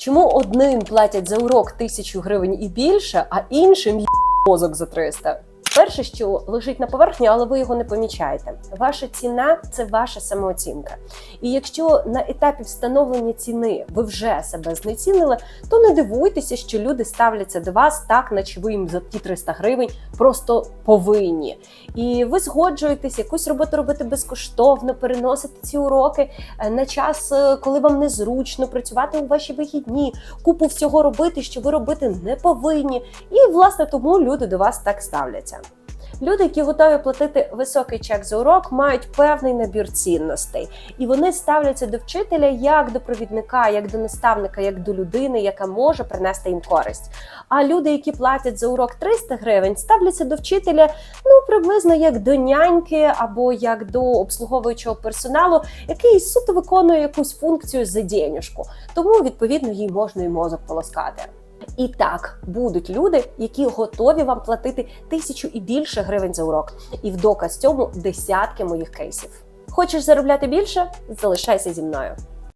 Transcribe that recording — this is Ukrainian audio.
Чому одним платять за урок тисячу гривень і більше, а іншим мозок за 300? Перше, що лежить на поверхні, але ви його не помічаєте. Ваша ціна це ваша самооцінка. І якщо на етапі встановлення ціни ви вже себе знецінили, то не дивуйтеся, що люди ставляться до вас так, наче ви їм за ті 300 гривень просто повинні. І ви згоджуєтесь якусь роботу робити безкоштовно, переносити ці уроки е, на час, е, коли вам незручно працювати у ваші вихідні, купу всього робити, що ви робити не повинні. І власне тому люди до вас так ставляться. Люди, які готові платити високий чек за урок, мають певний набір цінностей, і вони ставляться до вчителя як до провідника, як до наставника, як до людини, яка може принести їм користь. А люди, які платять за урок 300 гривень, ставляться до вчителя ну приблизно як до няньки або як до обслуговуючого персоналу, який суто виконує якусь функцію за денюжку. Тому відповідно їй можна і мозок полоскати. І так будуть люди, які готові вам платити тисячу і більше гривень за урок. І в доказ цьому десятки моїх кейсів. Хочеш заробляти більше? Залишайся зі мною.